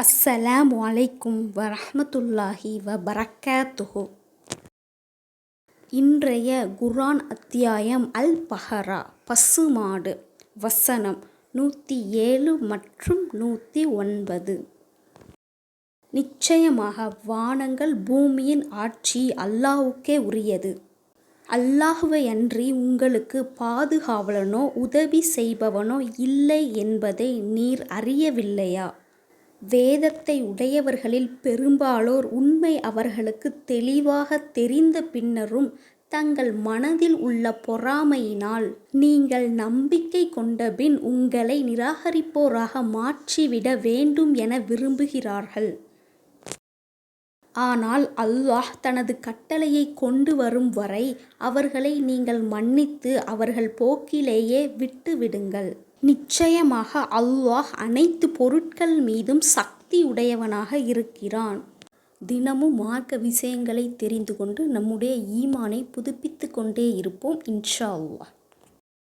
அஸ்ஸலாம் வலைக்கும் வரமத்துல்லாஹி வ பரக்காத்துஹு இன்றைய குரான் அத்தியாயம் அல் பஹரா பசுமாடு வசனம் நூற்றி ஏழு மற்றும் நூற்றி ஒன்பது. நிச்சயமாக வானங்கள் பூமியின் ஆட்சி அல்லாவுக்கே உரியது. அல்லாஹுவை அன்றி உங்களுக்கு பாதுகாவலனோ உதவி செய்பவனோ இல்லை என்பதை நீர் அறியவில்லையா? வேதத்தை உடையவர்களில் பெரும்பாலோர் உண்மை அவர்களுக்கு தெளிவாக தெரிந்த பின்னரும் தங்கள் மனதில் உள்ள பொறாமையினால் நீங்கள் நம்பிக்கை கொண்டபின் உங்களை நிராகரிப்போராக மாற்றிவிட வேண்டும் என விரும்புகிறார்கள். ஆனால் அல்லாஹ் தனது கட்டளையை கொண்டு வரும் வரை அவர்களை நீங்கள் மன்னித்து அவர்கள் போக்கிலேயே விட்டுவிடுங்கள். நிச்சயமாக அல்லாஹ் அனைத்து பொருட்கள் மீதும் சக்தி உடையவனாக இருக்கிறான். தினமும் மார்க்க விஷயங்களை தெரிந்து கொண்டு நம்முடைய ஈமானை புதுப்பித்து கொண்டே இருப்போம் இன்ஷா அல்லாஹ்.